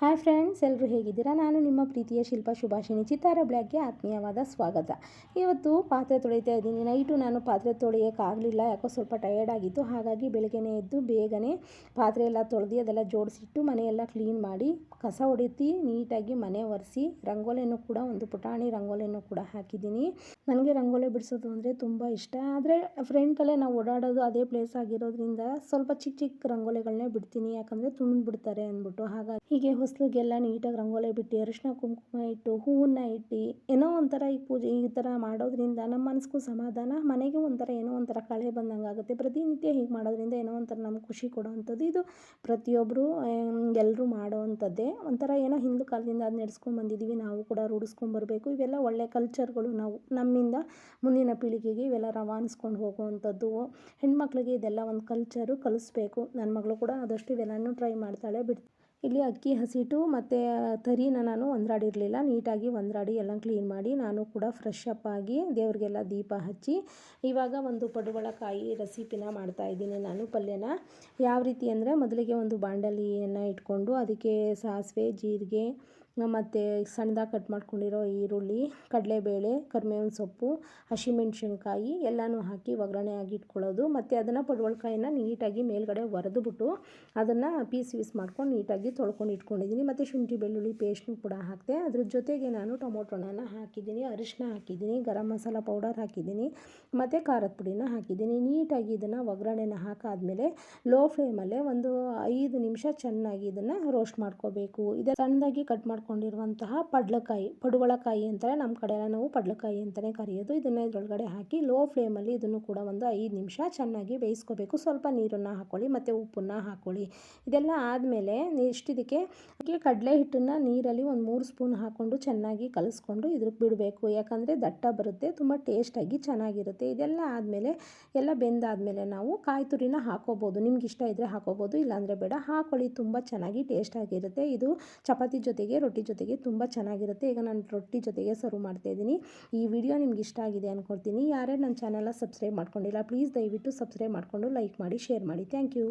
Hi friends ಎಲ್ಲರೂ ಹೇಗಿದ್ದೀರಾ? ನಾನು ನಿಮ್ಮ ಪ್ರೀತಿಯ ಶಿಲ್ಪ ಶುಭಾಷಿಣಿ ಚಿತ್ತಾರ ಬ್ಲ್ಯಾಕ್ಗೆ ಆತ್ಮೀಯವಾದ ಸ್ವಾಗತ. ಇವತ್ತು ಪಾತ್ರೆ ತೊಳಿತಾ ಇದ್ದೀನಿ. ನೈಟು ನಾನು ಪಾತ್ರೆ ತೊಳೆಯೋಕ್ಕಾಗಲಿಲ್ಲ. ಯಾಕೋ ಸ್ವಲ್ಪ ಟಯರ್ಡ್ ಆಗಿತ್ತು. ಹಾಗಾಗಿ ಬೆಳಗ್ಗೆನೇ ಎದ್ದು ಬೇಗನೆ ಪಾತ್ರೆ ಎಲ್ಲ ತೊಳೆದು ಅದೆಲ್ಲ ಜೋಡಿಸಿಟ್ಟು ಮನೆಯೆಲ್ಲ ಕ್ಲೀನ್ ಮಾಡಿ ಕಸ ಹೊಡೆತಿ ನೀಟಾಗಿ ಮನೆ ಒರೆಸಿ ರಂಗೋಲಿಯನ್ನು ಕೂಡ ಒಂದು ಪುಟಾಣಿ ರಂಗೋಲಿಯನ್ನು ಕೂಡ ಹಾಕಿದ್ದೀನಿ. ನನಗೆ ರಂಗೋಲಿ ಬಿಡಿಸೋದು ಅಂದರೆ ತುಂಬ ಇಷ್ಟ. ಆದರೆ ಫ್ರೆಂಟಲ್ಲೇ ನಾವು ಓಡಾಡೋದು ಅದೇ ಪ್ಲೇಸ್ ಆಗಿರೋದ್ರಿಂದ ಸ್ವಲ್ಪ ಚಿಕ್ಕ ಚಿಕ್ಕ ರಂಗೋಲಿಗಳನ್ನೇ ಬಿಡ್ತೀನಿ. ಯಾಕಂದರೆ ತುಂಡು ಬಿಡ್ತಾರೆ ಅಂದ್ಬಿಟ್ಟು. ಹಾಗಾಗಿ ಹೀಗೆ ಹೊಸ್ಲಿಗೆಲ್ಲ ನೀಟಾಗಿ ರಂಗೋಲಿ ಬಿಟ್ಟು, ಅರಿಶಿನ ಕುಂಕುಮ ಇಟ್ಟು, ಹೂವನ್ನು ಇಟ್ಟು, ಏನೋ ಒಂಥರ ಈ ಪೂಜೆ ಈ ಥರ ಮಾಡೋದ್ರಿಂದ ನಮ್ಮ ಮನಸ್ಸಿಗೂ ಸಮಾಧಾನ, ಮನೆಗೆ ಒಂಥರ ಏನೋ ಒಂಥರ ಕಳೆ ಬಂದಂಗೆ ಆಗುತ್ತೆ. ಪ್ರತಿನಿತ್ಯ ಹೀಗೆ ಮಾಡೋದ್ರಿಂದ ಏನೋ ಒಂಥರ ನಮ್ಗೆ ಖುಷಿ ಕೊಡೋವಂಥದ್ದು. ಇದು ಪ್ರತಿಯೊಬ್ಬರು ಎಲ್ಲರೂ ಮಾಡೋವಂಥದ್ದೇ. ಒಂಥರ ಏನೋ ಹಿಂದೂ ಕಾಲದಿಂದ ಅದು ನಡೆಸ್ಕೊಂಡು ಬಂದಿದ್ದೀವಿ, ನಾವು ಕೂಡ ರೂಢಿಸ್ಕೊಂಬರ್ಬೇಕು ಇವೆಲ್ಲ ಒಳ್ಳೆ ಕಲ್ಚರ್ಗಳು ನಾವು, ನಮ್ಮಿಂದ ಮುಂದಿನ ಪೀಳಿಗೆಗೆ ಇವೆಲ್ಲ ರವಾನಿಸ್ಕೊಂಡು ಹೋಗುವಂಥದ್ದು. ಹೆಣ್ಮಕ್ಳಿಗೆ ಇದೆಲ್ಲ ಒಂದು ಕಲ್ಚರು ಕಲಿಸ್ಬೇಕು. ನನ್ನ ಮಗಳು ಕೂಡ ಆದಷ್ಟು ಇವೆಲ್ಲನೂ ಟ್ರೈ ಮಾಡ್ತಾಳೆ ಬಿಡ್ ಇಲ್ಲಿ ಅಕ್ಕಿ ಹಸಿಟ್ಟು ಮತ್ತು ತರಿನ ನಾನು ಒಂದ್ರಾಡಿರಲಿಲ್ಲ. ನೀಟಾಗಿ ಒಂದ್ರಾಡಿ ಎಲ್ಲ ಕ್ಲೀನ್ ಮಾಡಿ ನಾನು ಕೂಡ ಫ್ರೆಶ್ ಅಪ್ ಆಗಿ ದೇವ್ರಿಗೆಲ್ಲ ದೀಪ ಹಚ್ಚಿ ಇವಾಗ ಒಂದು ಪಡುವಳಕಾಯಿ ರೆಸಿಪಿನ ಮಾಡ್ತಾಯಿದ್ದೀನಿ ನಾನು ಪಲ್ಯನ. ಯಾವ ರೀತಿ ಅಂದರೆ ಮೊದಲಿಗೆ ಒಂದು ಬಾಂಡಲಿಯನ್ನು ಇಟ್ಕೊಂಡು ಅದಕ್ಕೆ ಸಾಸಿವೆ, ಜೀರಿಗೆ ಮತ್ತು ಸಣ್ಣದಾಗಿ ಕಟ್ ಮಾಡ್ಕೊಂಡಿರೋ ಈರುಳ್ಳಿ, ಕಡಲೆಬೇಳೆ ಕರಿಬೇವಿನ ಸೊಪ್ಪು, ಹಸಿಮೆಣ್ಸಿನ್ಕಾಯಿ ಎಲ್ಲನೂ ಹಾಕಿ ಒಗ್ಗರಣೆ ಆಗಿ ಇಟ್ಕೊಳ್ಳೋದು. ಮತ್ತು ಅದನ್ನು ಪಡುವಳ್ಕಾಯಿನ ನೀಟಾಗಿ ಮೇಲ್ಗಡೆ ಒರೆದ್ಬಿಟ್ಟು ಅದನ್ನು ಪೀಸ್ ಪೀಸ್ ಮಾಡ್ಕೊಂಡು ನೀಟಾಗಿ ತೊಳ್ಕೊಂಡು ಇಟ್ಕೊಂಡಿದ್ದೀನಿ. ಮತ್ತು ಶುಂಠಿ, ಬೆಳ್ಳುಳ್ಳಿ ಪೇಸ್ಟ್ನು ಕೂಡ ಹಾಕಿದೆ. ಅದ್ರ ಜೊತೆಗೆ ನಾನು ಟೊಮೊಟೊನ ಹಾಕಿದ್ದೀನಿ ಅರಿಶಿನ ಹಾಕಿದ್ದೀನಿ, ಗರಂ ಮಸಾಲ ಪೌಡರ್ ಹಾಕಿದ್ದೀನಿ, ಮತ್ತು ಖಾರದ ಪುಡಿನ ಹಾಕಿದ್ದೀನಿ. ನೀಟಾಗಿ ಇದನ್ನು ಒಗ್ಗರಣೆನ ಹಾಕಾದಮೇಲೆ ಲೋ ಫ್ಲೇಮಲ್ಲೇ ಒಂದು ಐದು ನಿಮಿಷ ಚೆನ್ನಾಗಿ ಇದನ್ನು ರೋಸ್ಟ್ ಮಾಡ್ಕೋಬೇಕು. ಇದು ಸಣ್ಣದಾಗಿ ಕಟ್ ಮಾಡ್ಕೊಂಡಿರುವಂತಹ ಪಡ್ಲಕಾಯಿ, ಪಡುವಳಕಾಯಿ ಅಂತಾರೆ. ನಮ್ಮ ಕಡೆಯೆಲ್ಲ ನಾವು ಪಡ್ಲಕಾಯಿ ಅಂತಲೇ ಕರೆಯೋದು. ಇದನ್ನು ಇದರೊಳಗಡೆ ಹಾಕಿ ಲೋ ಫ್ಲೇಮಲ್ಲಿ ಇದನ್ನು ಕೂಡ ಒಂದು ಐದು ನಿಮಿಷ ಚೆನ್ನಾಗಿ ಬೇಯಿಸ್ಕೋಬೇಕು. ಸ್ವಲ್ಪ ನೀರನ್ನು ಹಾಕ್ಕೊಳ್ಳಿ ಮತ್ತು ಉಪ್ಪನ್ನು ಹಾಕ್ಕೊಳ್ಳಿ ಇದೆಲ್ಲ ಆದಮೇಲೆ ನೆಕ್ಸ್ಟ್ ಇದಕ್ಕೆ ಕಡಲೆ ಹಿಟ್ಟನ್ನು ನೀರಲ್ಲಿ ಒಂದು ಮೂರು ಸ್ಪೂನ್ ಹಾಕ್ಕೊಂಡು ಚೆನ್ನಾಗಿ ಕಲಸ್ಕೊಂಡು ಇದ್ರಕ್ಕೆ ಬಿಡಬೇಕು. ಯಾಕಂದರೆ ದಟ್ಟ ಬರುತ್ತೆ, ತುಂಬ ಟೇಸ್ಟಾಗಿ ಚೆನ್ನಾಗಿರುತ್ತೆ. ಇದೆಲ್ಲ ಆದಮೇಲೆ ಎಲ್ಲ ಬೆಂದಾದಮೇಲೆ ನಾವು ಕಾಯಿ ತುರಿನ ಹಾಕೋಬೋದು. ನಿಮ್ಗೆ ಇಷ್ಟ ಇದ್ದರೆ ಹಾಕೋಬೋದು, ಇಲ್ಲಾಂದರೆ ಬೇಡ. ಹಾಕೊಳ್ಳಿ, ತುಂಬ ಚೆನ್ನಾಗಿ ಟೇಸ್ಟಾಗಿರುತ್ತೆ ಇದು ಚಪಾತಿ ಜೊತೆಗೆ ರೊಟ್ಟಿ ಜೊತೆಗೆ ತುಂಬ ಚೆನ್ನಾಗಿರುತ್ತೆ. ಈಗ ನಾನು ರೊಟ್ಟಿ ಜೊತೆಗೆ ಸರ್ವ್ ಮಾಡ್ತಾಯಿದ್ದೀನಿ ಈ ವಿಡಿಯೋ ನಿಮ್ಗೆ ಇಷ್ಟ ಆಗಿದೆ ಅಂದ್ಕೊಳ್ತೀನಿ ಯಾರೇ ನನ್ನ ಚಾನಲ್ನ ಸಬ್ಸ್ಕ್ರೈಬ್ ಮಾಡ್ಕೊಂಡಿಲ್ಲ ಪ್ಲೀಸ್ ದಯವಿಟ್ಟು ಸಬ್ಸ್ಕ್ರೈಬ್ ಮಾಡಿಕೊಂಡು ಲೈಕ್ ಮಾಡಿ ಶೇರ್ ಮಾಡಿ. Thank you